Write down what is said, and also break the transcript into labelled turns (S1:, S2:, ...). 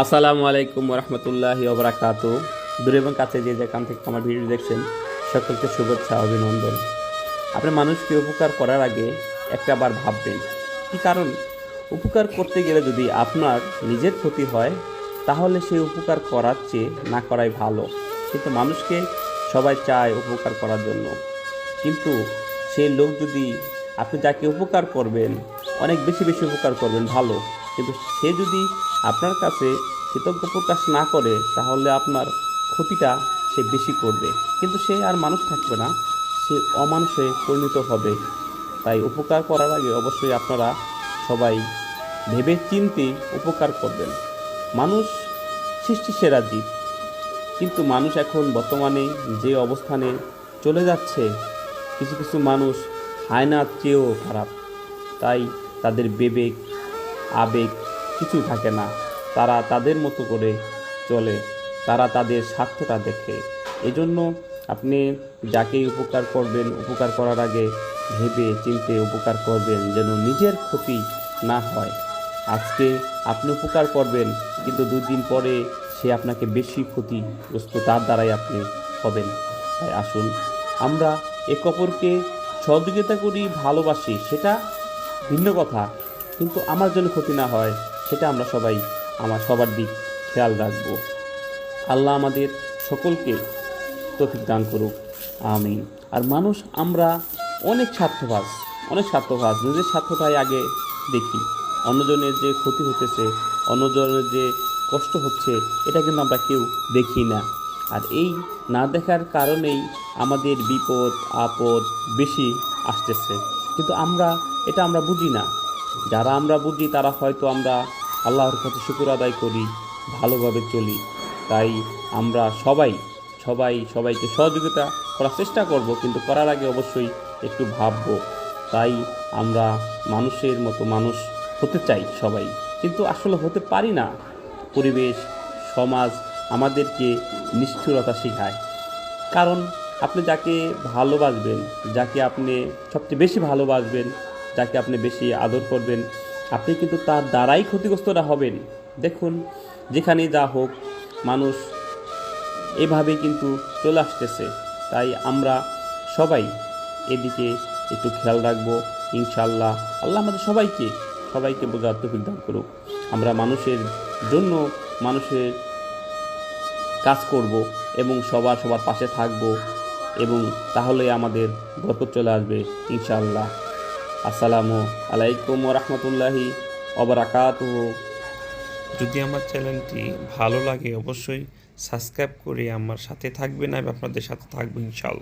S1: আসসালামু আলাইকুম রহমতুল্লাহ ওবরাকাতু। দূরে এবং কাছে যে যেখান থেকে আমার ভিডিও দেখছেন, সকলকে শুভেচ্ছা, অভিনন্দন। আপনি মানুষকে উপকার করার আগে একটা বার ভাববেন, কি কারণ? উপকার করতে গেলে যদি আপনার নিজের ক্ষতি হয়, তাহলে সেই উপকার করার চেয়ে না করাই ভালো। কিন্তু মানুষকে সবাই চায় উপকার করার জন্য। কিন্তু সেই লোক যদি আপনি যাকে উপকার করবেন, অনেক বেশি বেশি উপকার করবেন, ভালো। কিন্তু সে যদি আপনার কাছে কৃতজ্ঞ প্রকাশ না করে, তাহলে আপনার ক্ষতিটা সে বেশি করবে। কিন্তু সে আর মানুষ থাকবে না, সে অমানুষে পরিণত হবে। তাই উপকার করার আগে অবশ্যই আপনারা সবাই ভেবে চিন্তে উপকার করবেন। মানুষ সৃষ্টি সেরা জীব কিন্তু মানুষ এখন বর্তমানে যে অবস্থানে চলে যাচ্ছে, কিছু কিছু মানুষ হায়নার চেয়েও খারাপ। তাই তাদের বিবেক আবেগ কিছু থাকে না। তারা তাদের মতো করে চলে। তারা তাদের স্বার্থটা দেখে। এজন্য আপনি যাকেই উপকার করবেন, উপকার করার আগে ভেবে চিন্তে উপকার করবেন, যেন নিজের ক্ষতি না হয়। আজকে আপনি উপকার করবেন, কিন্তু দুদিন পরে সে আপনাকে বেশি ক্ষতিগ্রস্ত, তার দ্বারাই আপনি হবেন। তাই আসুন, আমরা এক অপরকে সহযোগিতা করি, ভালোবাসি, সেটা ভিন্ন কথা। কিন্তু আমার জন্য ক্ষতি না হয়, সেটা আমরা সবাই আমার সবার দিক খেয়াল রাখব। আল্লাহ আমাদের সকলকে তফিক দান করুক। আমিন। আর মানুষ আমরা অনেক স্বার্থভাস অনেক স্বার্থভাস নিজের স্বার্থটাই আগে দেখি। অন্যজনের যে ক্ষতি হতেছে, অন্যজনের যে কষ্ট হচ্ছে, এটা কিন্তু আমরা কেউ দেখি না। আর এই না দেখার কারণেই আমাদের বিপদ, আপদ বেশি আসতেছে। কিন্তু আমরা, এটা আমরা বুঝি না। যারা আমরা বুঝি, তারা হয়তো আমরা আল্লাহর কাছে শুকুর আদায় করি, ভালোভাবে চলি। তাই আমরা সবাই সবাই সবাইকে সহযোগিতা করার চেষ্টা করব, কিন্তু করার আগে অবশ্যই একটু ভাববো। তাই আমরা মানুষের মতো মানুষ হতে চাই সবাই। কিন্তু আসলে হতে পারি না। পরিবেশ, সমাজ আমাদেরকে নিষ্ঠুরতা শেখায়। কারণ আপনি যাকে ভালোবাসবেন, যাকে আপনি সবচেয়ে বেশি ভালোবাসবেন যাকে আপনি বেশি আদর করবেন, আপনি কিন্তু তার দ্বারাই ক্ষতিগ্রস্তরা হবেন। দেখুন যেখানে যা হোক, মানুষ এভাবেই কিন্তু চলে আসতেছে। তাই আমরা সবাই এদিকে একটু খেয়াল রাখব ইনশাল্লাহ আল্লাহ আমাদের সবাইকে সবাইকে বোঝার তৌফিক করুক। আমরা মানুষের জন্য মানুষের কাজ করব এবং সবার সবার পাশে থাকব এবং তাহলে আমাদের বরকত চলে আসবে, ইনশাআল্লাহ। আসসালামু আলাইকুম রহমতুল্লাহি অবরাকাত
S2: যদি আমার চ্যানেলটি ভালো লাগে অবশ্যই সাবস্ক্রাইব করে আমার সাথে থাকবেন, আমি আপনাদের সাথে থাকব ইনশাল্লাহ